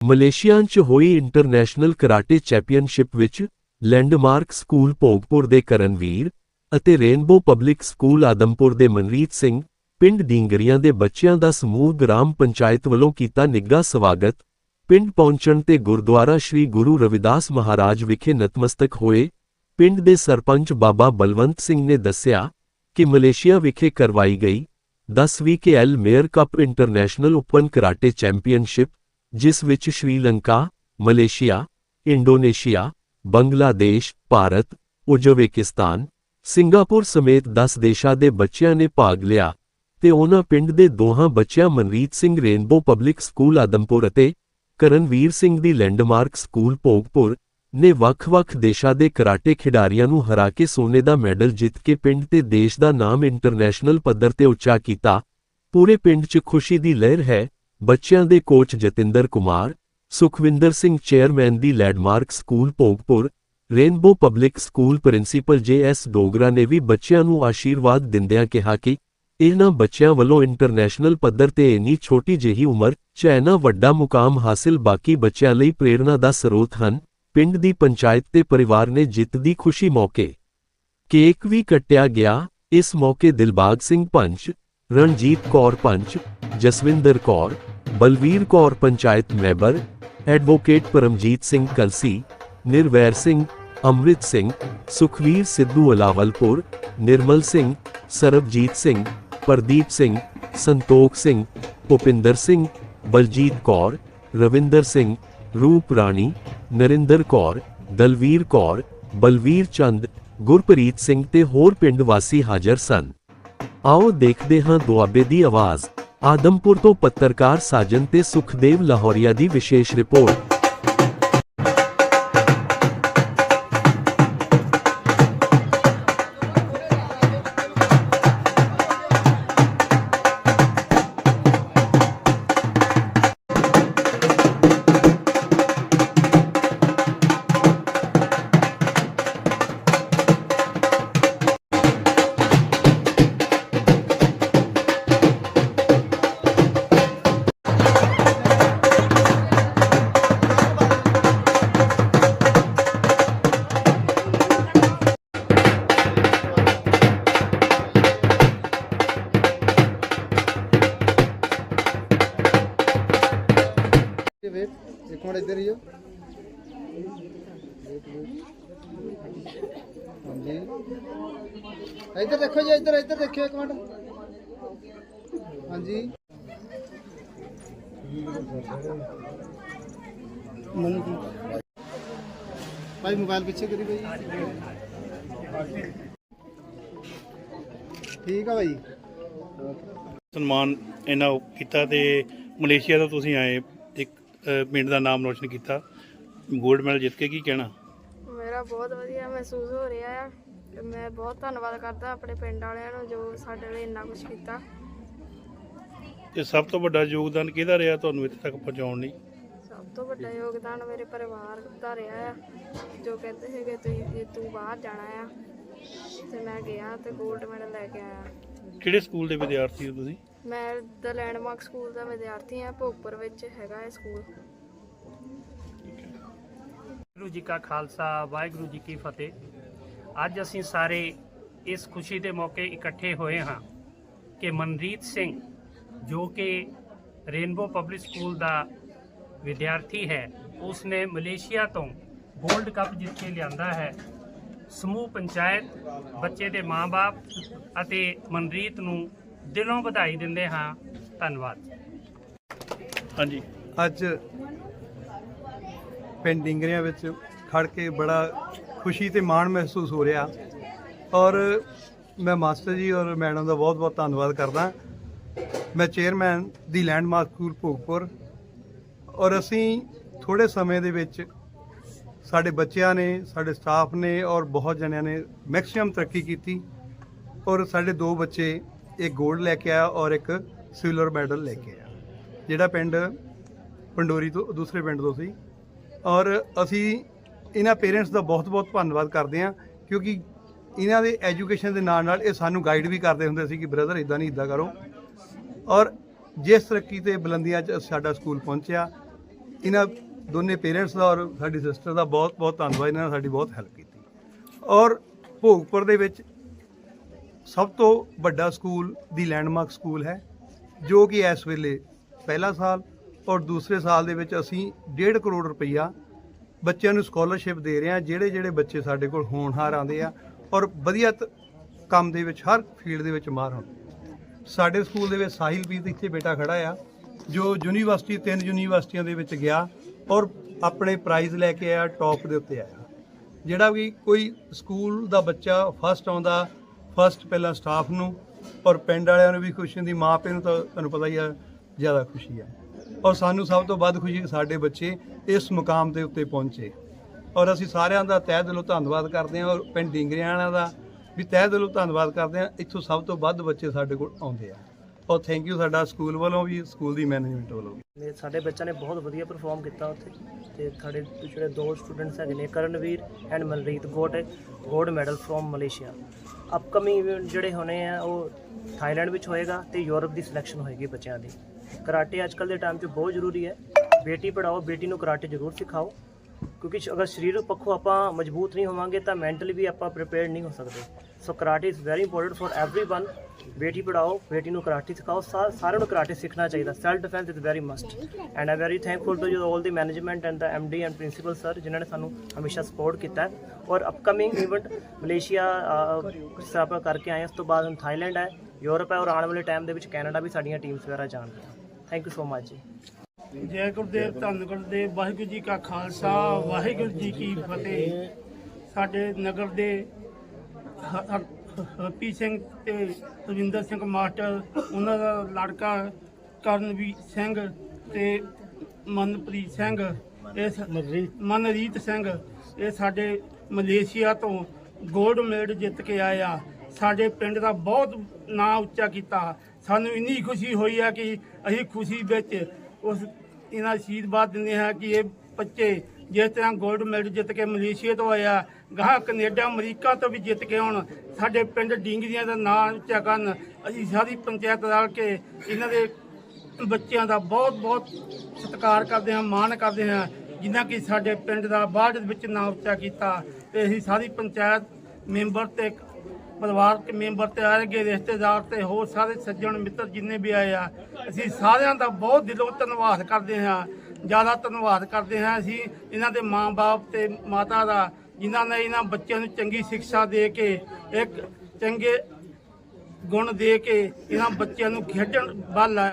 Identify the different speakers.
Speaker 1: Malaysia 'ਚ ਹੋਈ international karate championship ਵਿੱਚ ਲੈਂਡਮਾਰਕ ਸਕੂਲ ਭੋਗਪੁਰ ਦੇ ਕਰਨਵੀਰ ਅਤੇ ਰੇਨਬੋ ਪਬਲਿਕ ਸਕੂਲ ਆਦਮਪੁਰ ਦੇ ਮਨਰੀਤ ਸਿੰਘ, ਪਿੰਡ ਡੀਂਗਰੀਆਂ ਦੇ ਬੱਚਿਆਂ ਦਾ ਸਮੂਹ ਗ੍ਰਾਮ ਪੰਚਾਇਤ ਵੱਲੋਂ ਕੀਤਾ ਨਿੱਘਾ ਸਵਾਗਤ। ਪਿੰਡ ਪਹੁੰਚਣ ਤੇ ਗੁਰਦੁਆਰਾ ਸ੍ਰੀ ਗੁਰੂ ਰਵਿਦਾਸ ਮਹਾਰਾਜ ਵਿਖੇ ਨਤਮਸਤਕ ਹੋਏ। ਪਿੰਡ ਦੇ ਸਰਪੰਚ ਬਾਬਾ ਬਲਵੰਤ ਸਿੰਘ ਨੇ ਦੱਸਿਆ ਕਿ ਮਲੇਸ਼ੀਆ ਵਿਖੇ ਕਰਵਾਈ ਗਈ 10ਵੀਂ KL mayor cup international open karate championship ਜਿਸ ਵਿੱਚ Sri Lanka, Malaysia, Indonesia, Bangladesh, Bharat, Uzbekistan, Singapore ਸਮੇਤ 10 ਦੇਸ਼ਾਂ ਦੇ ਬੱਚਿਆਂ ਨੇ ਭਾਗ ਲਿਆ ਤੇ ਉਹਨਾਂ ਪਿੰਡ ਦੇ ਦੋਹਾਂ ਬੱਚਿਆਂ Manreet Singh rainbow public school Adampur ਅਤੇ Karanveer Singh the landmark school Bhogpur ਨੇ ਵੱਖ-ਵੱਖ ਦੇਸ਼ਾਂ ਦੇ ਕਰਾਟੇ ਖਿਡਾਰੀਆਂ ਨੂੰ ਹਰਾ ਕੇ ਸੋਨੇ ਦਾ ਮੈਡਲ ਜਿੱਤ ਕੇ ਪਿੰਡ ਤੇ ਦੇਸ਼ ਦਾ ਨਾਮ ਇੰਟਰਨੈਸ਼ਨਲ ਪੱਧਰ ਤੇ ਉੱਚਾ ਕੀਤਾ। ਪੂਰੇ ਪਿੰਡ 'ਚ ਖੁਸ਼ੀ ਦੀ ਲਹਿਰ ਹੈ ਬੱਚਿਆਂ ਦੇ coach Jatinder Kumar, Sukhwinder Singh chairman the landmark school Bhogpur, rainbow public school principal J S Dogra ਨੇ ਵੀ ਬੱਚਿਆਂ ਨੂੰ ਆਸ਼ੀਰਵਾਦ ਦਿੰਦਿਆਂ ਕਿਹਾ ਕਿ ਇਹਨਾਂ ਬੱਚਿਆਂ ਵੱਲੋਂ ਇੰਟਰਨੈਸ਼ਨਲ ਪੱਧਰ ਤੇ ਇੰਨੀ ਛੋਟੀ ਜਿਹੀ ਉਮਰ 'ਚ ਇੰਨਾ ਵੱਡਾ ਮੁਕਾਮ ਹਾਸਿਲ ਬਾਕੀ ਬੱਚਿਆਂ ਲਈ ਪ੍ਰੇਰਣਾ ਦਾ ਸਰੋਤ ਹਨ, ਪਿੰਡ ਦੀ ਪੰਚਾਇਤ ਤੇ ਪਰਿਵਾਰ ਨੇ ਜਿੱਤ ਦੀ ਖੁਸ਼ੀ ਮੌਕੇ ਕੇਕ ਵੀ ਕੱਟਿਆ ਗਿਆ, ਇਸ ਮੌਕੇ ਦਿਲਬਾਗ ਸਿੰਘ ਪੰਚ ਰਣਜੀਤ ਕੌਰ ਪੰਚ, ਜਸਵਿੰਦਰ ਕੌਰ, ਬਲਵੀਰ ਕੌਰ ਪੰਚਾਇਤ ਮੈਂਬਰ, ਐਡਵੋਕੇਟ ਪਰਮਜੀਤ ਸਿੰਘ ਕਲਸੀ, ਨਿਰਵੈਰ ਸਿੰਘ, ਅੰਮ੍ਰਿਤ ਸਿੰਘ, ਸੁਖਵੀਰ ਸਿੱਧੂ ਅਲਾਵਲਪੁਰ, ਨਿਰਮਲ ਸਿੰਘ, ਸਰਬਜੀਤ ਸਿੰਘ, ਪ੍ਰਦੀਪ ਸਿੰਘ, ਸੰਤੋਖ ਸਿੰਘ, ਭੁਪਿੰਦਰ ਸਿੰਘ, ਬਲਜੀਤ ਕੌਰ, ਰਵਿੰਦਰ ਸਿੰਘ, ਰੂਪ ਰਾਣੀ, ਨਰਿੰਦਰ ਕੌਰ, ਦਲਵੀਰ ਕੌਰ, ਬਲਵੀਰ ਚੰਦ, ਗੁਰਪ੍ਰੀਤ ਸਿੰਘ ਤੇ ਹੋਰ ਪਿੰਡ ਵਾਸੀ ਹਾਜ਼ਰ ਸਨ। ਆਓ ਦੇਖਦੇ ਹਾਂ ਦੁਆਬੇ ਦੀ ਆਵਾਜ਼। ਆਦਮਪੁਰ ਤੋਂ ਪੱਤਰਕਾਰ ਸਾਜਨ ਤੇ ਸੁਖਦੇਵ ਲਾਹੌਰੀਆ ਦੀ ਵਿਸ਼ੇਸ਼ ਰਿਪੋਰਟ।
Speaker 2: ਵੇਟ ਇੱਕ ਮਿੰਟ ਇੱਧਰ ਹੀ ਹੋ ਹਾਂਜੀ। ਇੱਧਰ ਦੇਖੋ ਜੀ, ਇੱਧਰ ਇੱਧਰ ਦੇਖਿਓ ਇੱਕ ਮਿੰਟ। ਹਾਂਜੀ। ਮਨ ਕੀ ਭਾਈ, ਮੋਬਾਈਲ ਪਿੱਛੇ ਕਰੀ ਭਾਈ ਠੀਕ ਆ ਭਾਈ
Speaker 3: ਸਨਮਾਨ ਇਹਨਾਂ ਕੀਤਾ ਤੇ ਮਲੇਸ਼ੀਆ ਤੋਂ ਤੁਸੀਂ ਆਏ। ਅ, ਪਿੰਡ ਦਾ ਨਾਮ ਰੋਸ਼ਨ ਕੀਤਾ। 골ਡ ਮੈਡਲ ਜਿੱਤ ਕੇ ਕੀ ਕਹਿਣਾ?
Speaker 4: ਮੇਰਾ ਬਹੁਤ ਵਧੀਆ ਮਹਿਸੂਸ ਹੋ ਰਿਹਾ ਆ। ਤੇ ਮੈਂ ਬਹੁਤ ਧੰਨਵਾਦ ਕਰਦਾ ਆਪਣੇ ਪਿੰਡ ਵਾਲਿਆਂ ਨੂੰ ਜੋ ਸਾਡੇ ਲਈ ਇੰਨਾ ਕੁਝ ਕੀਤਾ।
Speaker 3: ਤੇ ਸਭ ਤੋਂ ਵੱਡਾ ਯੋਗਦਾਨ ਕਿਹਦਾ ਰਿਹਾ ਤੁਹਾਨੂੰ ਇੱਥੇ ਤੱਕ ਪਹੁੰਚਾਉਣ ਲਈ?
Speaker 4: ਸਭ ਤੋਂ ਵੱਡਾ ਯੋਗਦਾਨ ਮੇਰੇ ਪਰਿਵਾਰ ਦਾ ਰਿਹਾ ਆ। ਜੋ ਕਹਿੰਦੇ ਸੀਗੇ ਤੁਸੀਂ ਜੇ ਤੂੰ ਬਾਹਰ ਜਾਣਾ ਆ। ਤੇ ਮੈਂ ਗਿਆ ਤੇ 골ਡ ਮੈਡਲ ਲੈ ਕੇ ਆਇਆ।
Speaker 3: ਕਿਹੜੇ ਸਕੂਲ ਦੇ ਵਿਦਿਆਰਥੀ ਹੋ ਤੁਸੀਂ?
Speaker 4: ਮੈਂ ਦ ਲੈਂਡਮਾਰਕ ਸਕੂਲ ਦਾ ਵਿਦਿਆਰਥੀ ਹਾਂ, ਭੋਗਪੁਰ ਵਿੱਚ ਹੈਗਾ ਇਹ ਸਕੂਲ
Speaker 5: ਵਾਹਿਗੁਰੂ ਜੀ ਕਾ ਖਾਲਸਾ, ਵਾਹਿਗੁਰੂ ਜੀ ਕੀ ਫਤਿਹ। ਅੱਜ ਅਸੀਂ ਸਾਰੇ ਇਸ ਖੁਸ਼ੀ ਦੇ ਮੌਕੇ ਇਕੱਠੇ ਹੋਏ ਹਾਂ ਕਿ ਮਨਰੀਤ ਸਿੰਘ, ਜੋ ਕਿ ਰੇਨਬੋ ਪਬਲਿਕ ਸਕੂਲ ਦਾ ਵਿਦਿਆਰਥੀ ਹੈ, ਉਸਨੇ ਮਲੇਸ਼ੀਆ ਤੋਂ ਗੋਲਡ ਕੱਪ ਜਿੱਤ ਕੇ ਲਿਆਂਦਾ ਹੈ। ਸਮੂਹ ਪੰਚਾਇਤ, ਬੱਚੇ ਦੇ ਮਾਪੇ ਅਤੇ ਮਨਰੀਤ ਨੂੰ ਦਿਲੋਂ ਵਧਾਈ ਦਿੰਦੇ ਹਾਂ। ਧੰਨਵਾਦ।
Speaker 3: ਹਾਂਜੀ।
Speaker 6: ਅੱਜ ਪਿੰਡ ਡਿੰਗਰੀਆਂ ਵਿੱਚ ਖੜ ਕੇ ਬੜਾ ਖੁਸ਼ੀ ਤੇ ਮਾਣ ਮਹਿਸੂਸ ਹੋ ਰਿਹਾ। ਔਰ ਮੈਂ ਮਾਸਟਰ ਜੀ ਔਰ ਮੈਡਮ ਦਾ ਬਹੁਤ ਬਹੁਤ ਧੰਨਵਾਦ ਕਰਦਾ। ਮੈਂ chairman the Landmark School Bhogpur. ਔਰ ਅਸੀਂ ਥੋੜੇ ਸਮੇਂ ਦੇ ਵਿੱਚ ਸਾਡੇ ਬੱਚਿਆਂ ਨੇ ਸਾਡੇ ਸਟਾਫ ਨੇ ਔਰ ਬਹੁਤ ਜਣਿਆਂ ਨੇ ਮੈਕਸਿਮਮ ਤਰੱਕੀ ਕੀਤੀ। ਔਰ ਸਾਡੇ ਦੋ ਬੱਚੇ ਇੱਕ 골ਡ ਲੈ ਕੇ ਆਇਆ ਔਰ ਇੱਕ ਸਿਲਵਰ ਮੈਡਲ ਲੈ ਕੇ ਆਇਆ। ਜਿਹੜਾ ਪਿੰਡ ਪੰਡੋਰੀ ਤੋਂ, ਦੂਸਰੇ ਪਿੰਡ ਤੋਂ ਸੀ। ਔਰ ਅਸੀਂ ਇਹਨਾਂ ਪੇਰੈਂਟਸ ਦਾ ਬਹੁਤ-ਬਹੁਤ ਧੰਨਵਾਦ ਕਰਦੇ ਹਾਂ, ਕਿਉਂਕਿ ਇਹਨਾਂ ਦੇ ਐਜੂਕੇਸ਼ਨ ਦੇ ਨਾਲ ਨਾਲ ਇਹ ਸਾਨੂੰ ਗਾਈਡ ਵੀ ਕਰਦੇ ਹੁੰਦੇ ਸੀ ਕਿ ਬ੍ਰਦਰ ਇਦਾਂ ਨਹੀਂ ਇਦਾਂ ਕਰੋ। ਔਰ ਜਿਸ ਤਰੱਕੀ ਤੇ ਬੁਲੰਦੀਆਂ 'ਚ ਸਾਡਾ ਸਕੂਲ ਪਹੁੰਚਿਆ, ਇਹਨਾਂ ਦੋਨੇ ਪੇਰੈਂਟਸ ਦਾ ਔਰ ਸਾਡੀ ਸਿਸਟਰ ਦਾ ਬਹੁਤ ਬਹੁਤ ਧੰਨਵਾਦ, ਇਹਨਾਂ ਨੇ ਸਾਡੀ ਬਹੁਤ ਹੈਲਪ ਕੀਤੀ। ਔਰ ਭੋਗਪੁਰ ਦੇ ਵਿੱਚ ਸਭ ਤੋਂ ਵੱਡਾ ਸਕੂਲ ਦੀ ਲੈਂਡਮਾਰਕ ਸਕੂਲ ਹੈ, ਜੋ ਕਿ ਇਸ ਵੇਲੇ ਪਹਿਲਾ ਸਾਲ ਔਰ ਦੂਸਰੇ ਸਾਲ ਦੇ ਵਿੱਚ ਅਸੀਂ 1.5 ਕਰੋੜ ਰੁਪਈਆ ਬੱਚਿਆਂ ਨੂੰ ਸਕਾਲਰਸ਼ਿਪ ਦੇ ਰਹੇ ਹਾਂ, ਜਿਹੜੇ ਜਿਹੜੇ ਬੱਚੇ ਸਾਡੇ ਕੋਲ ਹੋਣਹਾਰ ਆਉਂਦੇ ਆ ਔਰ ਵਧੀਆ ਤ- ਕੰਮ ਦੇ ਵਿੱਚ, ਹਰ ਫੀਲਡ ਦੇ ਵਿੱਚ ਮਾਹਰ ਹੁੰਦੇ ਸਾਡੇ ਸਕੂਲ ਦੇ ਵਿੱਚ ਸਾਹਿਲ ਸਾਹਿਲਪ੍ਰੀਤ ਇੱਥੇ ਬੇਟਾ ਖੜਾ ਆ, ਜੋ ਯੂਨੀਵਰਸਿਟੀ, ਤਿੰਨ ਯੂਨੀਵਰਸਿਟੀਆਂ ਦੇ ਵਿੱਚ ਗਿਆ ਔਰ ਆਪਣੇ ਪ੍ਰਾਈਜ਼ ਲੈ ਕੇ ਆਇਆ ਟੌਪ ਦੇ ਉੱਤੇ ਆਇਆ। ਜਿਹੜਾ ਵੀ ਕੋਈ ਸਕੂਲ ਦਾ ਬੱਚਾ ਫਸਟ ਆਉਂਦਾ ਫਸਟ ਪਹਿਲਾਂ ਸਟਾਫ ਨੂੰ, ਔਰ ਪਿੰਡ ਵਾਲਿਆਂ ਨੂੰ ਵੀ ਖੁਸ਼ੀ ਹੁੰਦੀ, ਮਾਂ ਪਿਓ ਨੂੰ ਤਾਂ ਤੁਹਾਨੂੰ ਪਤਾ ਹੀ ਆ, ਜ਼ਿਆਦਾ ਖੁਸ਼ੀ ਆ। ਔਰ ਸਾਨੂੰ ਸਭ ਤੋਂ ਵੱਧ ਖੁਸ਼ੀ ਕਿ ਸਾਡੇ ਬੱਚੇ ਇਸ ਮੁਕਾਮ ਦੇ ਉੱਤੇ ਪਹੁੰਚੇ। ਔਰ ਅਸੀਂ ਸਾਰਿਆਂ ਦਾ ਤਹਿ ਦਿਲੋਂ ਧੰਨਵਾਦ ਕਰਦੇ ਹਾਂ, ਔਰ ਪਿੰਡ ਡਿੰਗਰੀਆਂ ਵਾਲਿਆਂ ਦਾ ਵੀ ਤਹਿ ਦਿਲੋਂ ਧੰਨਵਾਦ ਕਰਦੇ ਹਾਂ, ਇੱਥੋਂ ਸਭ ਤੋਂ ਵੱਧ ਬੱਚੇ ਸਾਡੇ ਕੋਲ ਆਉਂਦੇ ਆ। ਔਰ ਥੈਂਕ ਯੂ ਸਾਡਾ ਸਕੂਲ ਵੱਲੋਂ ਵੀ, ਸਕੂਲ ਦੀ ਮੈਨੇਜਮੈਂਟ ਵੱਲੋਂ ਵੀ।
Speaker 7: ਸਾਡੇ ਬੱਚਿਆਂ ਨੇ ਬਹੁਤ ਵਧੀਆ ਪਰਫਾਰਮ ਕੀਤਾ ਉੱਥੇ। ਤੇ ਸਾਡੇ ਪਿਛਲੇ ਦੋ ਸਟੂਡੈਂਟਸ ਹੈਗੇ ਨੇ, Karanveer and Manreet got gold medal from Malaysia upcoming event ਜਿਹੜੇ ਹੋਣੇ ਆ, ਉਹ ਥਾਈਲੈਂਡ ਵਿੱਚ ਹੋਏਗਾ ਤੇ ਯੂਰਪ ਦੀ ਸਿਲੈਕਸ਼ਨ ਹੋਏਗੀ ਬੱਚਿਆਂ ਦੀ। ਕਰਾਟੇ ਅੱਜ ਕੱਲ੍ਹ ਦੇ ਟਾਈਮ 'ਚ ਬਹੁਤ ਜ਼ਰੂਰੀ ਹੈ। ਬੇਟੀ ਪੜਾਓ ਬੇਟੀ ਨੂੰ ਕਰਾਟੇ ਜ਼ਰੂਰ ਸਿਖਾਓ। ਕਿਉਂਕਿ ਅਗਰ ਸਰੀਰਕ ਪੱਖੋਂ ਆਪਾਂ ਮਜ਼ਬੂਤ ਨਹੀਂ ਹੋਵਾਂਗੇ ਤਾਂ ਮੈਂਟਲੀ ਵੀ ਆਪਾਂ ਪ੍ਰਿਪੇਅਰਡ ਨਹੀਂ ਹੋ ਸਕਦੇ। So karate is very important for everyone ਬੇਟੀ ਪੜਾਓ ਬੇਟੀ ਨੂੰ ਕਰਾਟੇ ਸਿਖਾਓ ਸਾਰਿਆਂ ਨੂੰ ਕਰਾਟੇ ਸਿੱਖਣਾ ਚਾਹੀਦਾ self defence is very must and I very thankful to you all the management and the MD and principal sir ਜਿਨ੍ਹਾਂ ਨੇ ਸਾਨੂੰ ਹਮੇਸ਼ਾ ਸਪੋਰਟ ਕੀਤਾ ਔਰ ਅਪਕਮਿੰਗ ਇਵੈਂਟ ਮਲੇਸ਼ੀਆ ਸਾਪਾ ਕਰਕੇ ਆਏ ਉਸ ਤੋਂ ਬਾਅਦ ਹਮ ਥਾਈਲੈਂਡ ਹੈ ਯੂਰਪ ਹੈ ਔਰ ਆਉਣ ਵਾਲੇ ਟਾਈਮ ਦੇ ਵਿੱਚ ਕੈਨੇਡਾ ਵੀ ਸਾਡੀਆਂ ਟੀਮਸ ਵਗੈਰਾ ਜਾਣਗੀਆਂ ਥੈਂਕ ਯੂ ਸੋ ਮਚ ਜੀ
Speaker 8: ਜੈ ਗੁਰਦੇਵ ਧੰਨ ਗੁਰਦੇਵ ਵਾਹਿਗੁਰੂ ਜੀ ਕਾ ਖਾਲਸਾ ਵਾਹਿਗੁਰੂ ਜੀ ਕੀ ਫਤਿਹ ਸਾਡੇ ਨਗਰ ਦੇ ਹ- ਹ- ਹਰਪੀ ਸਿੰਘ ਤੇ ਰਵਿੰਦਰ ਸਿੰਘ ਮਾਸਟਰ ਉਹਨਾਂ ਦਾ ਲੜਕਾ ਕਰਨਵੀਰ ਸਿੰਘ ਤੇ ਮਨਪ੍ਰੀਤ ਸਿੰਘ। ਇਸ ਮਨਰੀਤ ਸਿੰਘ। ਇਹ ਸਾਡੇ ਮਲੇਸ਼ੀਆ ਤੋਂ 골ਡ ਮੈਡਲ ਜਿੱਤ ਕੇ ਆਏ ਆ ਸਾਡੇ ਪਿੰਡ ਦਾ ਬਹੁਤ ਨਾਂ ਉੱਚਾ ਕੀਤਾ। ਸਾਨੂੰ ਇੰਨੀ ਖੁਸ਼ੀ ਹੋਈ ਆ ਕਿ ਅਸੀਂ ਖੁਸ਼ੀ ਵਿੱਚ ਉਸ ਇਹਨਾਂ ਆਸ਼ੀਰਵਾਦ ਦਿੰਦੇ ਹਾਂ ਕਿ ਇਹ ਬੱਚੇ ਜਿਸ ਤਰ੍ਹਾਂ 골ਡ ਮੈਡਲ ਜਿੱਤ ਕੇ ਮਲੇਸ਼ੀਆ ਤੋਂ ਆਇਆ ਗਾਹ ਕੈਨੇਡਾ, ਅਮਰੀਕਾ ਤੋਂ ਵੀ ਜਿੱਤ ਕੇ ਆਉਣ ਸਾਡੇ ਪਿੰਡ ਡਿੰਗਰੀਆਂ ਦਾ ਨਾਂ ਉੱਚਾ ਕਰਨ ਅਸੀਂ ਸਾਰੀ ਪੰਚਾਇਤ ਰਲ ਕੇ ਇਹਨਾਂ ਦੇ ਬੱਚਿਆਂ ਦਾ ਬਹੁਤ ਬਹੁਤ ਸਤਿਕਾਰ ਕਰਦੇ ਹਾਂ, ਮਾਣ ਕਰਦੇ ਹਾਂ ਜਿਨ੍ਹਾਂ ਕਿ ਸਾਡੇ ਪਿੰਡ ਦਾ ਬਾਅਦ ਵਿੱਚ ਨਾਂ ਉੱਚਾ ਕੀਤਾ ਤੇ ਅਸੀਂ ਸਾਰੀ ਪੰਚਾਇਤ ਮੈਂਬਰ ਤੇ ਪਰਿਵਾਰਕ ਮੈਂਬਰ ਤੇ ਆਏਗੇ ਰਿਸ਼ਤੇਦਾਰ ਤੇ ਹੋਰ ਸਾਰੇ ਸੱਜਣ ਮਿੱਤਰ ਜਿੰਨੇ ਵੀ ਆਏ ਆ, ਅਸੀਂ ਸਾਰਿਆਂ ਦਾ ਬਹੁਤ ਦਿਲੋਂ ਧੰਨਵਾਦ ਕਰਦੇ ਹਾਂ, ਜ਼ਿਆਦਾ ਧੰਨਵਾਦ ਕਰਦੇ ਹਾਂ ਅਸੀਂ ਇਹਨਾਂ ਦੇ ਮਾਂ-ਬਾਪ ਤੇ ਮਾਤਾ ਦਾ ਜਿਨ੍ਹਾਂ ਨੇ ਇਹਨਾਂ ਬੱਚਿਆਂ ਨੂੰ ਚੰਗੀ ਸਿੱਖਿਆ ਦੇ ਕੇ, ਇੱਕ ਚੰਗੇ ਗੁਣ ਦੇ ਕੇ ਇਹਨਾਂ ਬੱਚਿਆਂ ਨੂੰ ਖੇਡਣ ਵੱਲ